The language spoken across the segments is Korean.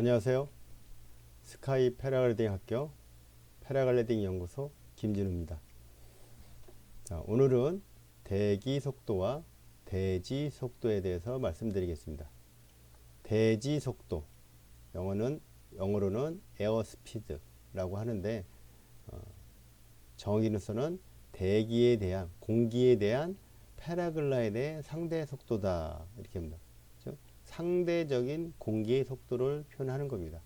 안녕하세요. 스카이 패러글라이딩 학교 패러글라이딩 연구소 김진우입니다. 자, 오늘은 대기 속도와 대지 속도에 대해서 말씀드리겠습니다. 대지 속도, 영어는 영어로는 에어 스피드라고 하는데 어, 정의로서는 대기에 대한 공기에 대한 패러글라이드의 상대 속도다 이렇게 합니다. 즉 상대적인 공기의 속도를 표현하는 겁니다.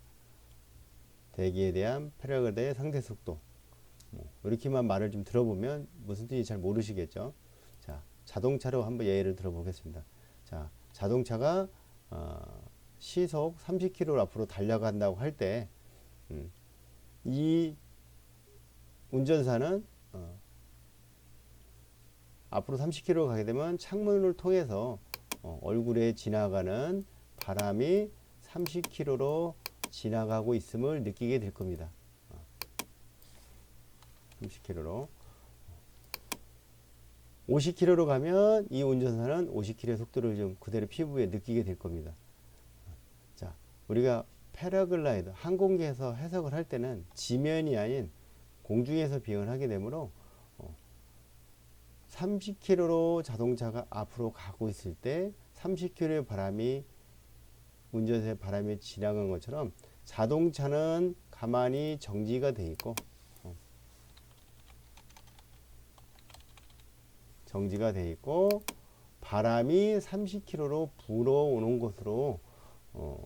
대기에 대한 패러글라이드의 상대 속도. 뭐 이렇게만 말을 좀 들어보면 무슨 뜻인지 잘 모르시겠죠. 자, 자동차로 한번 예를 들어보겠습니다. 자, 자동차가 어, 시속 30km 앞으로 달려간다고 할 때, 음, 이 운전사는 어, 앞으로 30km 가게 되면 창문을 통해서 어, 얼굴에 지나가는 바람이 30km로 지나가고 있음을 느끼게 될 겁니다. 어, 30km로. 50km로 가면 이 운전사는 50km의 속도를 좀 그대로 피부에 느끼게 될 겁니다. 자, 우리가 패러글라이더 항공기에서 해석을 할 때는 지면이 아닌 공중에서 비행을 하게 되므로 30km로 자동차가 앞으로 가고 있을 때 30km의 바람이 운전사의 바람이 지나간 것처럼 자동차는 가만히 정지가 돼 있고 어, 정지가 돼 있고 바람이 30km로 불어오는 곳으로 어,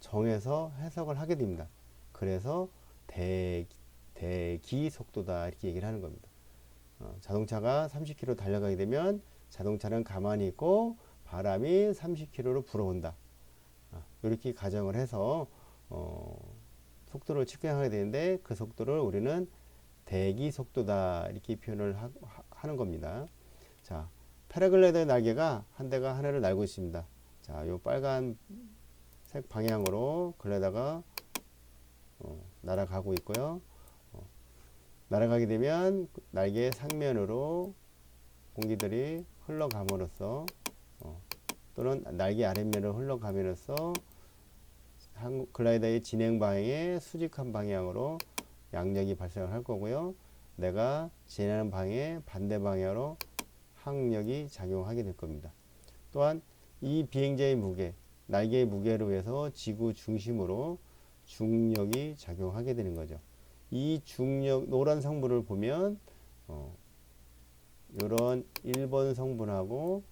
정해서 해석을 하게 됩니다. 그래서 대, 대기 속도다 이렇게 얘기를 하는 겁니다. 어, 자동차가 30km 달려가게 되면 자동차는 가만히 있고 바람이 30km로 불어온다. 어, 이렇게 가정을 해서 어, 속도를 측정하게 되는데 그 속도를 우리는 대기 속도다 이렇게 표현을 하, 는 겁니다. 자, 패러글라이더의 날개가 한 대가 하늘을 날고 있습니다. 자, 요 빨간 색 방향으로 글라이더가 어, 날아가고 있고요. 어, 날아가게 되면 날개 상면으로 공기들이 흘러감으로써 어, 또는 날개 아랫면으로 흘러감으로써 한 글라이더의 진행 방향의 수직한 방향으로 양력이 발생을 할 거고요. 내가 진행하는 방향의 반대 방향으로 항력이 작용하게 될 겁니다. 또한 이 비행자의 무게, 날개의 무게로 해서 지구 중심으로 중력이 작용하게 되는 거죠. 이 중력 노란 성분을 보면 어, 이런 1번 성분하고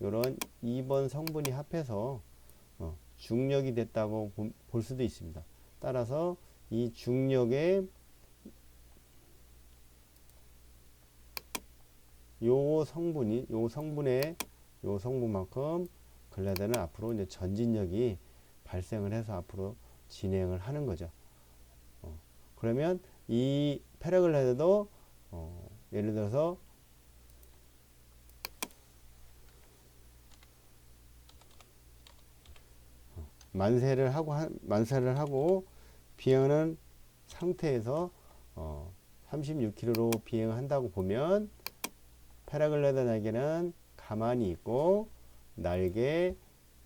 이런 2번 성분이 합해서 어, 중력이 됐다고 보, 볼 수도 있습니다. 따라서 이 중력의 요 성분이 요 성분의 요 성분만큼 글라이더는 앞으로 이제 전진력이 발생을 해서 앞으로 진행을 하는 거죠. 어, 그러면 이 패러글라이더도 어, 예를 들어서 어, 만세를 하고 만세를 하고 비행하는 상태에서 어, 36km로 비행한다고 보면 패러글라이더 날개는 가만히 있고 날개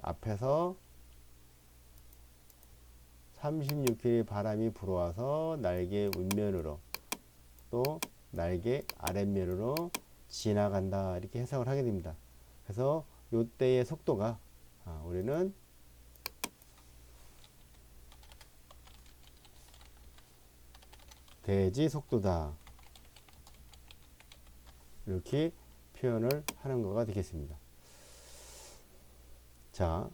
앞에서 36km의 바람이 불어와서 날개 윗면으로 또 날개 아랫면으로 지나간다 이렇게 해석을 하게 됩니다. 그래서 이때의 속도가 아, 우리는 대지 속도다 이렇게 표현을 하는 거가 되겠습니다. 자,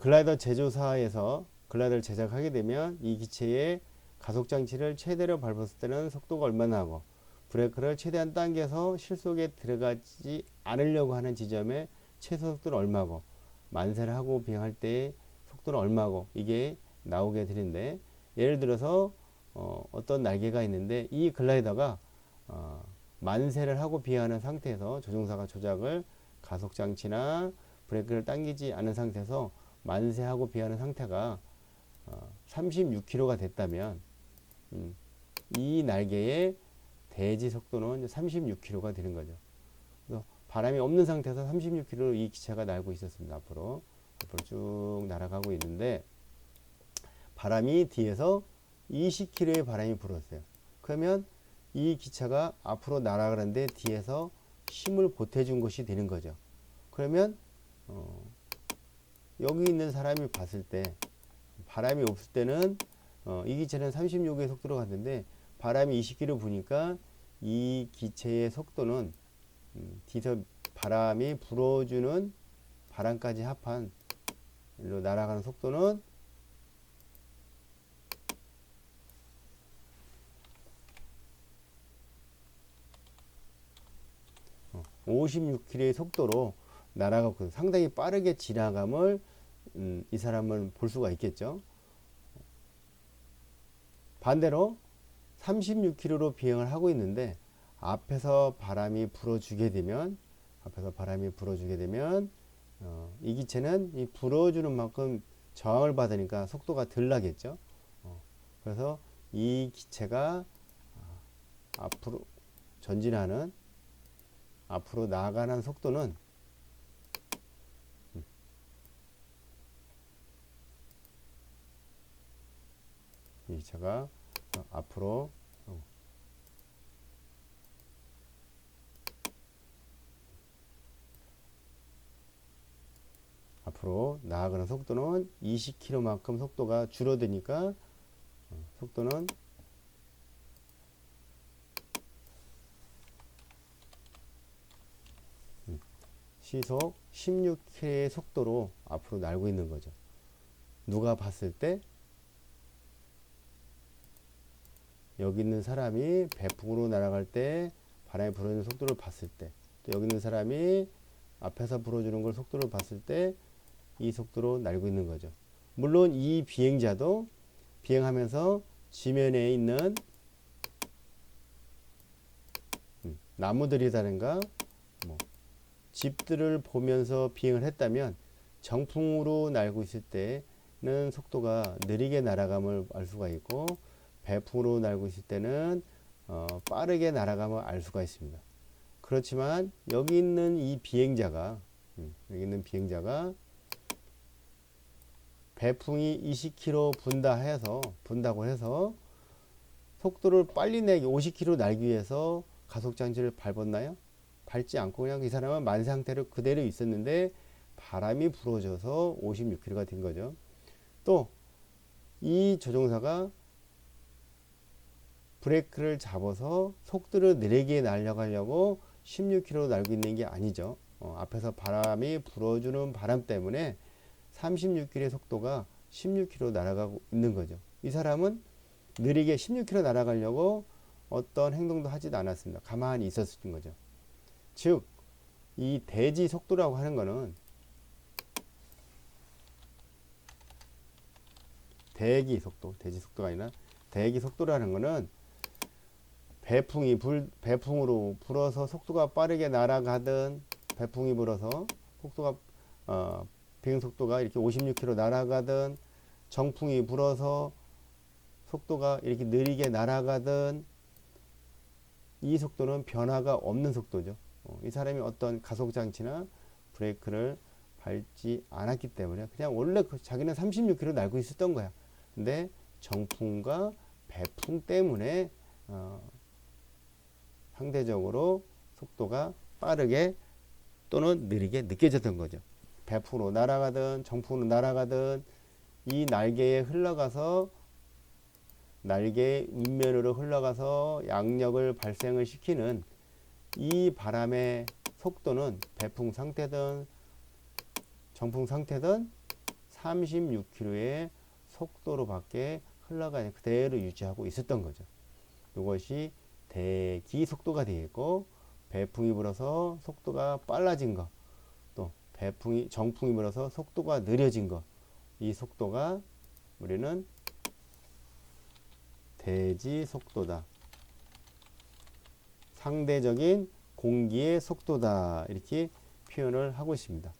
글라이더 제조사에서 글라이더를 제작하게 되면 이 기체의 가속 장치를 최대로 밟았을 때는 속도가 얼마나 하고 브레이크를 최대한 당겨서 실속에 들어가지 않으려고 하는 지점에 최소 속도는 얼마고 만세를 하고 비행할 때 속도는 얼마고 이게 나오게 되는데 예를 들어서 어, 어떤 날개가 있는데 이 글라이더가 어, 만세를 하고 비행하는 상태에서 조종사가 조작을 가속 장치나 브레이크를 당기지 않은 상태에서 만세하고 비하는 상태가 어, 36km가 됐다면 음, 이 날개의 대지 속도는 36km가 되는 거죠. 그래서 바람이 없는 상태에서 36km로 이 기체가 날고 있었습니다. 앞으로 앞으로 쭉 날아가고 있는데 바람이 뒤에서 20km의 바람이 불었어요. 그러면 이 기차가 앞으로 날아가는데 뒤에서 힘을 보태준 것이 되는 거죠. 그러면 어, 여기 있는 사람이 봤을 때 바람이 없을 때는 어, 이 기체는 36의 속도로 갔는데 바람이 20km 부니까 이 기체의 속도는 음, 뒤에서 바람이 불어주는 바람까지 합한 일로 날아가는 속도는 어, 56km의 속도로 날아가고 상당히 빠르게 지나감을 음, 이 사람은 볼 수가 있겠죠. 반대로 36km로 비행을 하고 있는데 앞에서 바람이 불어주게 되면 앞에서 바람이 불어주게 되면 어, 이 기체는 이 불어주는 만큼 저항을 받으니까 속도가 덜 나겠죠. 어, 그래서 이 기체가 아, 앞으로 전진하는 앞으로 나가는 속도는 이 기체가 어, 앞으로 어, 앞으로 나아가는 속도는 20km만큼 속도가 줄어드니까 어, 속도는 음, 시속 16km의 속도로 앞으로 날고 있는 거죠. 누가 봤을 때 여기 있는 사람이 배풍으로 날아갈 때 바람이 불어주는 속도를 봤을 때, 또 여기 있는 사람이 앞에서 불어주는 걸 속도를 봤을 때 이 속도로 날고 있는 거죠. 물론 이 비행자도 비행하면서 지면에 있는 음, 나무들이라든가 뭐 집들을 보면서 비행을 했다면 정풍으로 날고 있을 때는 속도가 느리게 날아감을 알 수가 있고 배풍으로 날고 있을 때는 어, 빠르게 날아감을 알 수가 있습니다. 그렇지만 여기 있는 이 비행자가 음, 여기 있는 비행자가 배풍이 20km 분다 해서 분다고 해서 속도를 빨리 내기 50km 날기 위해서 가속 장치를 밟았나요? 밟지 않고 그냥 이 사람은 만 상태로 그대로 있었는데 바람이 불어져서 56km가 된 거죠. 또 이 조종사가 브레이크를 잡아서 속도를 느리게 날려가려고 16km 날고 있는 게 아니죠. 어, 앞에서 바람이 불어주는 바람 때문에 36km의 속도가 16km 날아가고 있는 거죠. 이 사람은 느리게 16km 날아가려고 어떤 행동도 하지도 않았습니다. 가만히 있었던 거죠. 즉, 이 대지 속도라고 하는 거는 대기 속도, 대지 속도가 아니라 대기 속도라는 거는 배풍이 불, 배풍으로 불어서 속도가 빠르게 날아가든 배풍이 불어서 속도가 어, 비행 속도가 이렇게 56km 날아가든 정풍이 불어서 속도가 이렇게 느리게 날아가든 이 속도는 변화가 없는 속도죠. 어, 이 사람이 어떤 가속 장치나 브레이크를 밟지 않았기 때문에 그냥 원래 그 자기는 36km 날고 있었던 거야. 근데 정풍과 배풍 때문에 어, 상대적으로 속도가 빠르게 또는 느리게 느껴졌던 거죠. 배풍으로 날아가든 정풍으로 날아가든 이 날개에 흘러가서 날개의 윗면으로 흘러가서 양력을 발생을 시키는 이 바람의 속도는 배풍 상태든 정풍 상태든 36km의 속도로밖에 흘러가는 그대로 유지하고 있었던 거죠. 이것이 대기 속도가 되겠고 배풍이 불어서 속도가 빨라진 거, 또 배풍이 정풍이 불어서 속도가 느려진 거, 이 속도가 우리는 대지 속도다. 상대적인 공기의 속도다. 이렇게 표현을 하고 있습니다.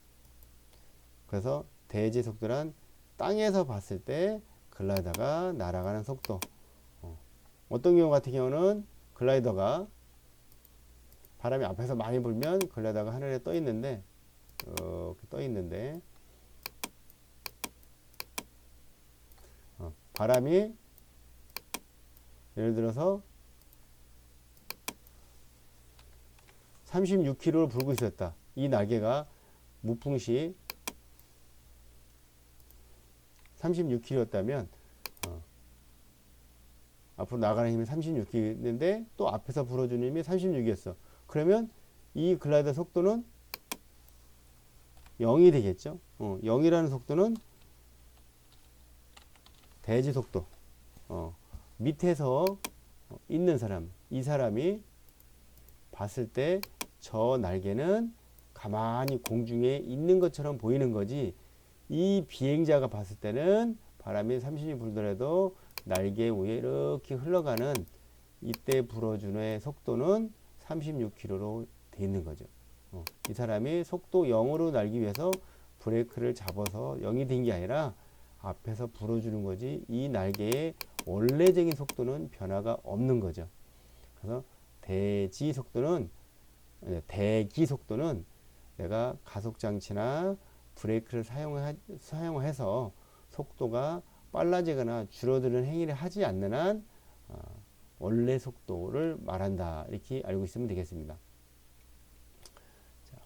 그래서 대지 속도란 땅에서 봤을 때 글라이더가 날아가는 속도. 어. 어떤 경우 같은 경우는 글라이더가 바람이 앞에서 많이 불면 글라이더가 하늘에 떠 있는데 이렇게 떠 있는데 어, 바람이 예를 들어서 36km를 불고 있었다. 이 날개가 무풍시 36km였다면 앞으로 나가는 힘이 36km인데 또 앞에서 불어주는 힘이 36이었어. 그러면 이 글라이더 속도는 0이 되겠죠. 어, 0이라는 속도는 대지 속도. 어, 밑에서 있는 사람, 이 사람이 봤을 때 저 날개는 가만히 공중에 있는 것처럼 보이는 거지. 이 비행자가 봤을 때는 바람이 30이 불더라도 날개 위에 이렇게 흘러가는 이때 불어주는 속도는 36km로 돼 있는 거죠. 어, 이 사람이 속도 0으로 날기 위해서 브레이크를 잡아서 0이 된 게 아니라 앞에서 불어주는 거지 이 날개의 원래적인 속도는 변화가 없는 거죠. 그래서 대지 속도는 대기 속도는 내가 가속 장치나 브레이크를 사용하, 사용해서 속도가 빨라지거나 줄어드는 행위를 하지 않는 한 어, 원래 속도를 말한다 이렇게 알고 있으면 되겠습니다. 자,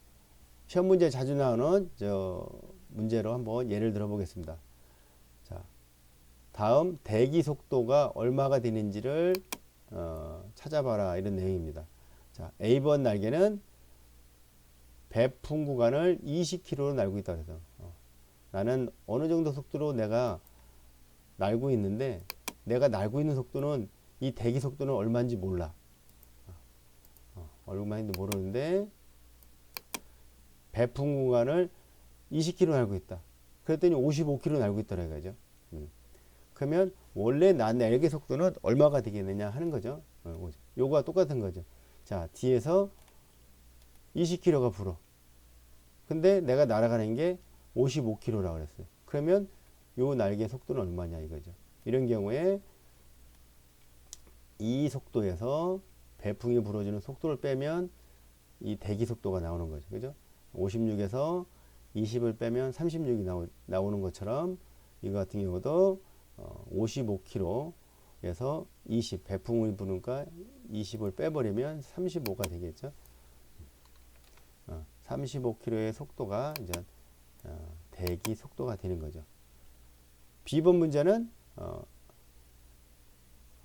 시험 문제 자주 나오는 저 문제로 한번 예를 들어 보겠습니다. 자, 다음 대기 속도가 얼마가 되는지를 어, 찾아봐라 이런 내용입니다. 자, A번 날개는 배풍 구간을 20km로 날고 있다 그래서 어, 나는 어느 정도 속도로 내가 날고 있는데 내가 날고 있는 속도는 이 대기 속도는 얼마인지 몰라. 어, 얼마인지 모르는데 배풍 구간을 20km 날고 있다. 그랬더니 55km 날고 있더라 이거죠. 음. 그러면 원래 난 날개 속도는 얼마가 되겠느냐 하는 거죠. 어, 요거와 똑같은 거죠. 자, 뒤에서 20km가 불어. 근데 내가 날아가는 게 55km라고 그랬어요. 그러면 요 날개 속도는 얼마냐 이거죠. 이런 경우에 이 속도에서 배풍이 불어주는 속도를 빼면 이 대기 속도가 나오는 거죠. 그죠? 56에서 20을 빼면 36이 나오, 나오는 것처럼 이거 같은 경우도 어, 55km에서 20 배풍이 부니까 20을 빼버리면 35가 되겠죠. 어, 35km의 속도가 이제 어, 대기 속도가 되는 거죠. B번 문제는 어,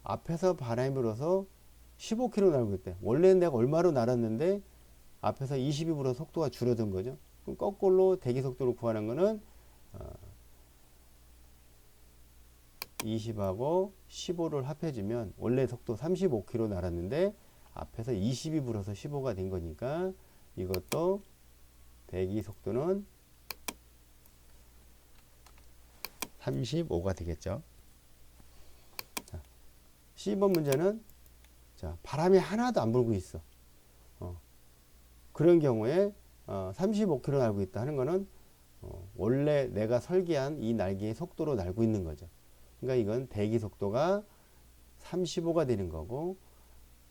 앞에서 바람이 불어서 15km 날고 있대. 원래는 내가 얼마로 날았는데 앞에서 20이 불어 속도가 줄어든 거죠. 그럼 거꾸로 대기 속도를 구하는 거는 어, 20하고 15를 합해주면 원래 속도 35km 날았는데 앞에서 20이 불어서 15가 된 거니까 이것도 대기 속도는 35가 되겠죠. 자, C번 문제는 자, 바람이 하나도 안 불고 있어. 어, 그런 경우에 어, 35km 날고 있다 하는 거는 어, 원래 내가 설계한 이 날개의 속도로 날고 있는 거죠. 그러니까 이건 대기 속도가 35가 되는 거고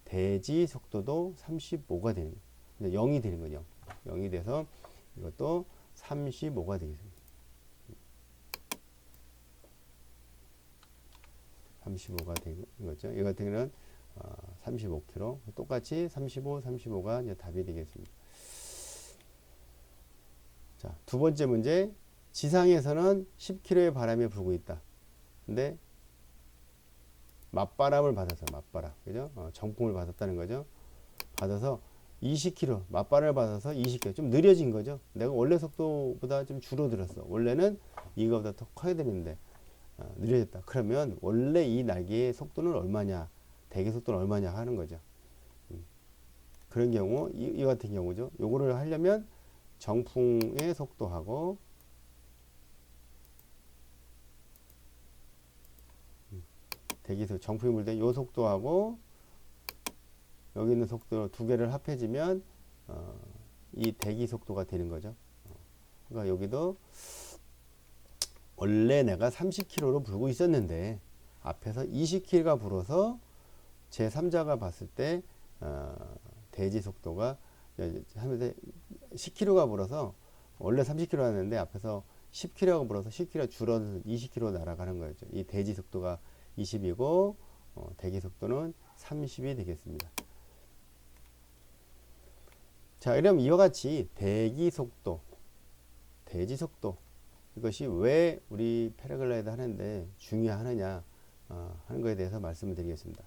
대지 속도도 35가 되는 거예요. 0이 되는 거죠. 0이 돼서 이것도 35가 되겠습니다. 35가 되는 거죠. 이 같은 경우는 어, 35km 똑같이 35, 35가 이제 답이 되겠습니다. 자, 두 번째 문제. 지상에서는 10km의 바람이 불고 있다. 근데 맞바람을 받아서 맞바람 그죠? 어, 정풍을 받았다는 거죠. 받아서 20km 맞바람을 받아서 20km 좀 느려진 거죠. 내가 원래 속도보다 좀 줄어들었어. 원래는 이거보다 더 커야 되는데 어, 느려졌다. 그러면 원래 이 날개의 속도는 얼마냐? 대기 속도는 얼마냐 하는 거죠. 음. 그런 경우 이, 이 같은 경우죠. 요거를 하려면 정풍의 속도하고 대기속 정풍이 불때 요 속도하고 여기 있는 속도 두 개를 합해지면 어, 이 대기 속도가 되는 거죠. 어, 그러니까 여기도 원래 내가 30km로 불고 있었는데 앞에서 20km가 불어서 제 3자가 봤을 때 어, 대지 속도가 하면서 10km가 불어서 원래 30km 였는데 앞에서 10km가 불어서 10km 줄어서 20km 날아가는 거죠. 이 대지 속도가 20이고 어, 대기 속도는 30이 되겠습니다. 자, 이러면 이와 같이 대기 속도, 대지 속도 이것이 왜 우리 패러글라이드 하는데 중요하느냐 어, 하는 것에 대해서 말씀을 드리겠습니다.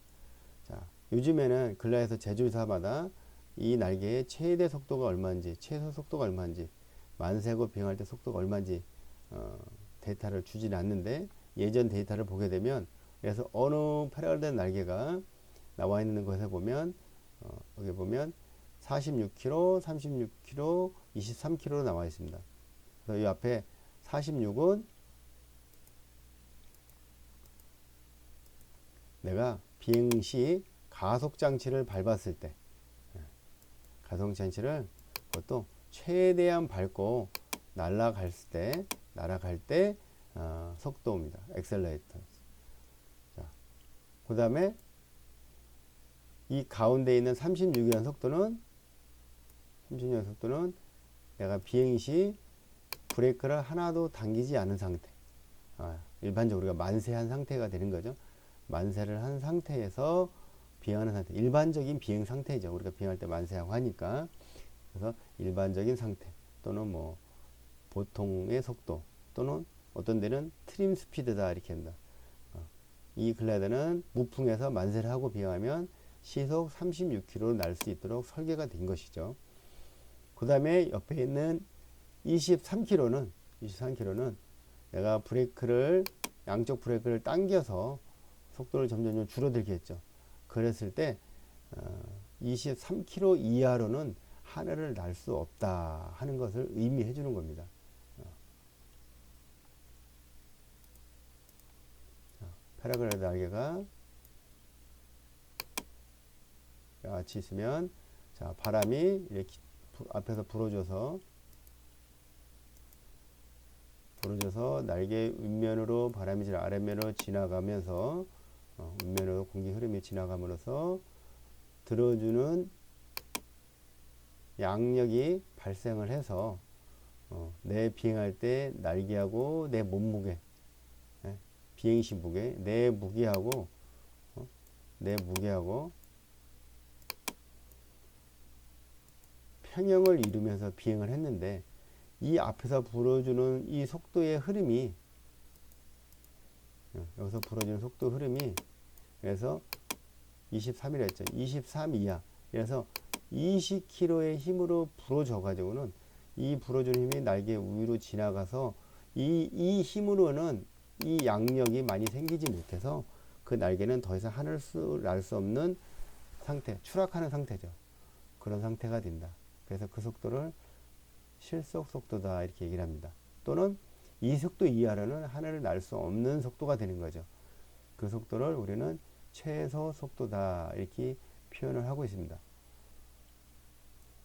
자, 요즘에는 글라이더 제조사마다 이 날개의 최대 속도가 얼마인지, 최소 속도가 얼마인지, 만세고 비행할 때 속도가 얼마인지 어, 데이터를 주지는 않는데 예전 데이터를 보게 되면 그래서 어느 패러글라이드 날개가 나와 있는 것에 보면 어, 여기 보면 46km, 36km, 23km로 나와 있습니다. 그래서 이 앞에 46은 내가 비행 시 가속 장치를 밟았을 때 예, 가속 장치를 그것도 최대한 밟고 날아갈 때 날아갈 때 어, 속도입니다. 엑셀레이터. 자, 그 다음에 이 가운데 있는 36이라는 속도는 36이라는 속도는 내가 비행 시 브레이크를 하나도 당기지 않은 상태. 아, 일반적으로 우리가 만세한 상태가 되는 거죠. 만세를 한 상태에서 비행하는 상태. 일반적인 비행 상태죠. 우리가 비행할 때 만세하고 하니까. 그래서 일반적인 상태 또는 뭐 보통의 속도 또는 어떤 데는 트림 스피드다 이렇게 한다. 어, 이 글라이더는 무풍에서 만세를 하고 비행하면 시속 36km로 날 수 있도록 설계가 된 것이죠. 그 다음에 옆에 있는 23km는 23km는 내가 브레이크를 양쪽 브레이크를 당겨서 속도를 점점 줄어들겠죠. 그랬을 때 어, 23km 이하로는 하늘을 날 수 없다 하는 것을 의미해 주는 겁니다. 어. 패러글라이드 날개가 같이 있으면 자 바람이 이렇게 부, 앞에서 불어줘서 불어줘서 날개 윗면으로 바람이 지나 아랫면으로 지나가면서 어, 윗면으로 공기 흐름이 지나감으로써 들어주는 양력이 발생을 해서 어, 내 비행할 때 날개하고 내 몸무게 예, 비행시 무게 내 무게하고 어, 내 무게하고 평형을 이루면서 비행을 했는데 이 앞에서 불어주는 이 속도의 흐름이 어, 여기서 불어주는 속도 흐름이 그래서 23이라 했죠. 23 이하. 그래서 20kg의 힘으로 불어줘 가지고는 이 불어주는 힘이 날개 위로 지나가서 이, 이 힘으로는 이 양력이 많이 생기지 못해서 그 날개는 더 이상 하늘 수, 날 수 없는 상태, 추락하는 상태죠. 그런 상태가 된다. 그래서 그 속도를 실속 속도다 이렇게 얘기를 합니다. 또는 이 속도 이하로는 하늘을 날 수 없는 속도가 되는 거죠. 그 속도를 우리는 최소 속도다 이렇게 표현을 하고 있습니다.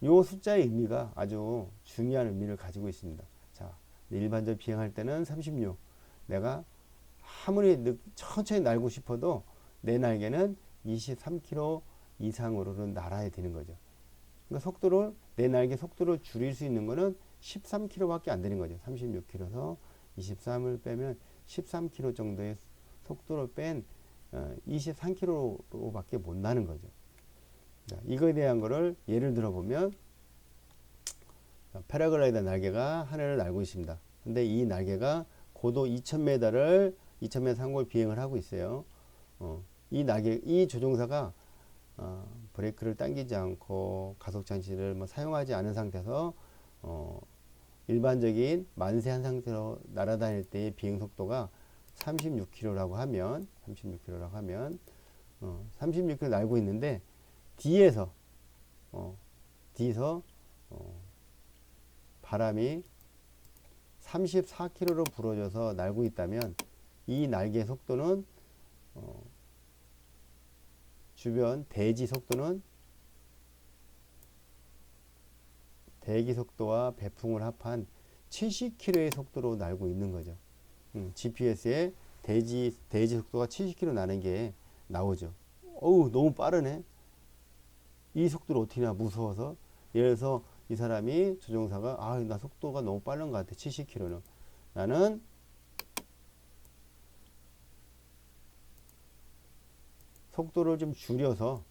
이 숫자의 의미가 아주 중요한 의미를 가지고 있습니다. 자, 일반적으로 비행할 때는 36. 내가 아무리 늦, 천천히 날고 싶어도 내 날개는 23km 이상으로는 날아야 되는 거죠. 그러니까 속도를 내 날개 속도를 줄일 수 있는 거는 13km밖에 안 되는 거죠. 36km에서 23을 빼면 13km 정도의 속도를 뺀 23km로밖에 못 나는 거죠. 자, 이거에 대한 거를 예를 들어 보면 패러글라이더 날개가 하늘을 날고 있습니다. 근데 이 날개가 고도 2000m를 2000m 상공을 비행을 하고 있어요. 어, 이 날개 이 조종사가 어, 브레이크를 당기지 않고 가속 장치를 뭐 사용하지 않은 상태에서 어, 일반적인 만세한 상태로 날아다닐 때의 비행 속도가 36km라고 하면 36km라고 하면 어, 36km 날고 있는데 뒤에서 어, 뒤에서 어, 바람이 34km로 불어져서 날고 있다면 이 날개 속도는 어, 주변 대지 속도는 대기 속도와 배풍을 합한 70km의 속도로 날고 있는 거죠. 음, GPS에 대지 대지 속도가 70km 나는 게 나오죠. 어우 너무 빠르네. 이 속도를 어떻게 나 무서워서 예를 들어서 이 사람이 조종사가 아 나 속도가 너무 빠른 것 같아 70km는 나는 속도를 좀 줄여서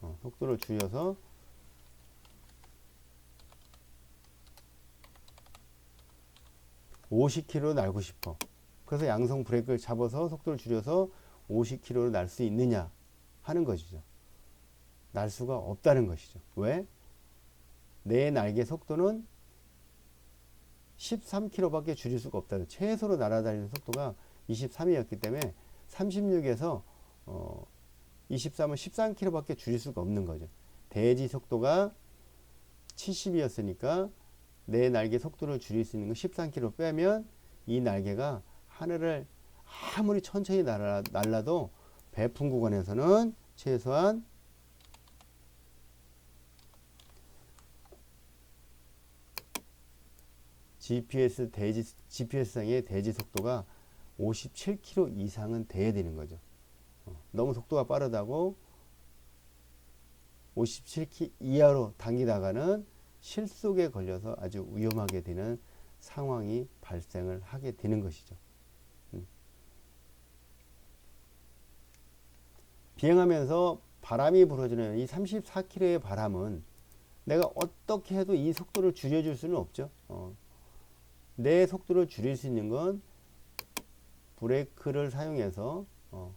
어, 속도를 줄여서 (50km) 날고 싶어 그래서 양성 브레이크를 잡아서 속도를 줄여서 50km로 날수 있느냐 하는 것이죠 날 수가 없다는 것이죠 왜? 내 날개 속도는 13km밖에 줄일 수가 없다. 최소로 날아다니는 속도가 23이었기 때문에 36에서 어 23은 13km밖에 줄일 수가 없는 거죠. 대지 속도가 70이었으니까 내 날개 속도를 줄일 수 있는 건 13km 빼면 이 날개가 하늘을 아무리 천천히 날아, 날라도 배풍 구간에서는 최소한 GPS 대지 GPS상의 대지 속도가 57km 이상은 돼야 되는 거죠. 어, 너무 속도가 빠르다고 57km 이하로 당기다가는 실속에 걸려서 아주 위험하게 되는 상황이 발생을 하게 되는 것이죠. 음. 비행하면서 바람이 불어주는 이 34km의 바람은 내가 어떻게 해도 이 속도를 줄여줄 수는 없죠. 어, 내 속도를 줄일 수 있는 건 브레이크를 사용해서 어,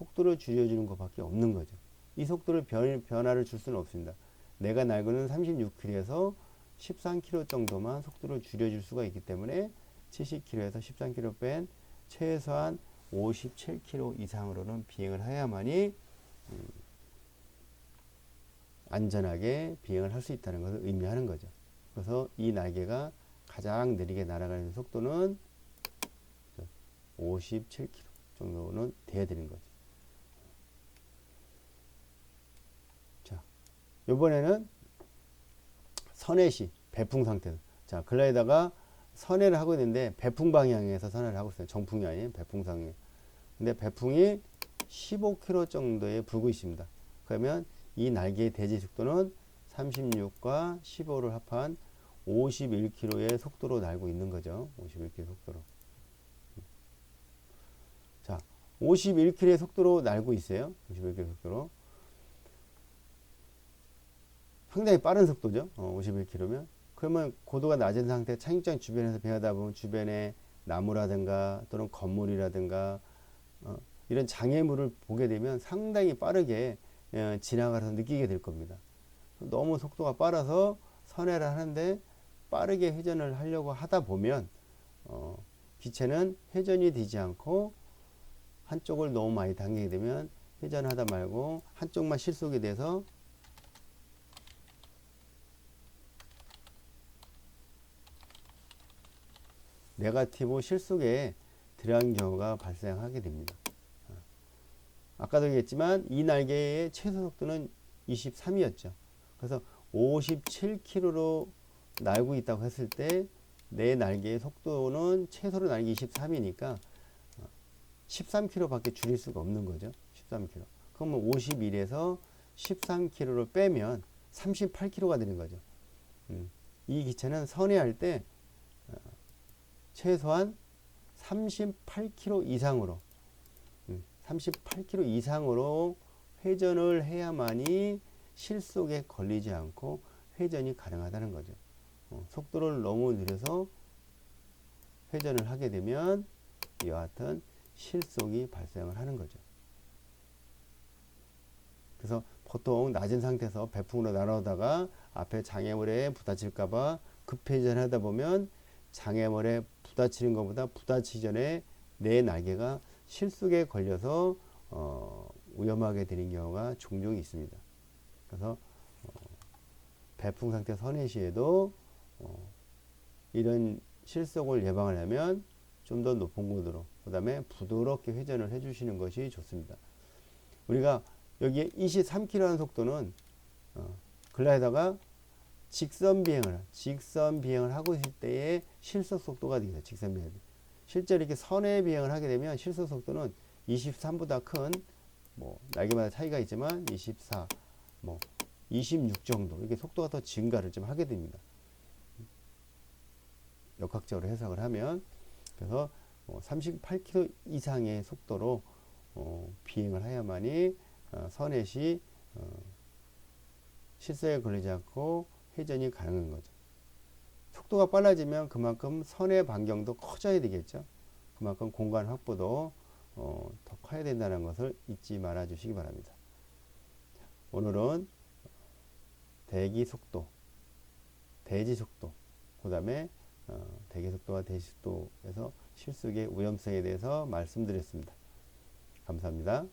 속도를 줄여주는 것밖에 없는 거죠. 이 속도를 변, 변화를 줄 수는 없습니다. 내가 날고는 36km에서 13km 정도만 속도를 줄여줄 수가 있기 때문에 70km에서 13km 뺀 최소한 57km 이상으로는 비행을 해야만이 음, 안전하게 비행을 할 수 있다는 것을 의미하는 거죠. 그래서 이 날개가 가장 느리게 날아가는 속도는 57km 정도는 돼야 되는 거죠. 자, 이번에는 선해시 배풍 상태. 자, 글라이더가 선해를 하고 있는데 배풍 방향에서 선해를 하고 있어요. 정풍이 아닌 배풍 상황. 근데 배풍이 15km 정도에 불고 있습니다. 그러면 이 날개의 대지 속도는 36과 15를 합한 51km의 속도로 날고 있는 거죠. 51km 속도로. 자, 51km의 속도로 날고 있어요. 51km 속도로. 상당히 빠른 속도죠. 어, 51km면. 그러면 고도가 낮은 상태 착륙장 주변에서 비하다 보면 주변에 나무라든가 또는 건물이라든가 어, 이런 장애물을 보게 되면 상당히 빠르게 어, 지나가서 느끼게 될 겁니다. 너무 속도가 빠라서 선회를 하는데 빠르게 회전을 하려고 하다 보면 어, 기체는 회전이 되지 않고 한쪽을 너무 많이 당기게 되면 회전하다 말고 한쪽만 실속이 돼서 네가티브 실속에 들어간 경우가 발생하게 됩니다. 어. 아까도 얘기했지만 이 날개의 최소 속도는 23이었죠. 그래서 57km로 날고 있다고 했을 때 내 날개의 속도는 최소로 날기 23이니까 13km 밖에 줄일 수가 없는 거죠. 13km. 그러면 51에서 13km를 빼면 38km가 되는 거죠. 음, 이 기체는 선회할 때 어, 최소한 38km 이상으로 음, 38km 이상으로 회전을 해야만이 실속에 걸리지 않고 회전이 가능하다는 거죠. 어, 속도를 너무 느려서 회전을 하게 되면 같은 실속이 발생을 하는 거죠. 그래서 보통 낮은 상태에서 배풍으로 날아오다가 앞에 장애물에 부딪힐까봐 급회전하다 보면 장애물에 부딪히는 것보다 부딪히기 전에 내 날개가 실속에 걸려서 어, 위험하게 되는 경우가 종종 있습니다. 그래서 어, 배풍 상태 선해 시에도 어, 이런 실속을 예방하려면 좀 더 높은 고도로 그 다음에 부드럽게 회전을 해주시는 것이 좋습니다. 우리가 여기에 23km 는 속도는 어, 글라이더가 직선 비행을 직선 비행을 하고 있을 때의 실속 속도가 되겠죠. 직선 비행. 실제로 이렇게 선의 비행을 하게 되면 실속 속도는 23보다 큰 뭐 날개마다 차이가 있지만 24, 뭐 26 정도 이렇게 속도가 더 증가를 좀 하게 됩니다. 역학적으로 해석을 하면 그래서 어, 38km 이상의 속도로 어, 비행을 해야만이 어, 선햇이 어, 실수에 걸리지 않고 회전이 가능한 거죠. 속도가 빨라지면 그만큼 선의 반경도 커져야 되겠죠. 그만큼 공간 확보도 어, 더 커야 된다는 것을 잊지 말아 주시기 바랍니다. 오늘은 대기 속도, 대지 속도, 그 다음에 어, 대기 속도와 대지 속도에서 실속의 위험성에 대해서 말씀드렸습니다. 감사합니다.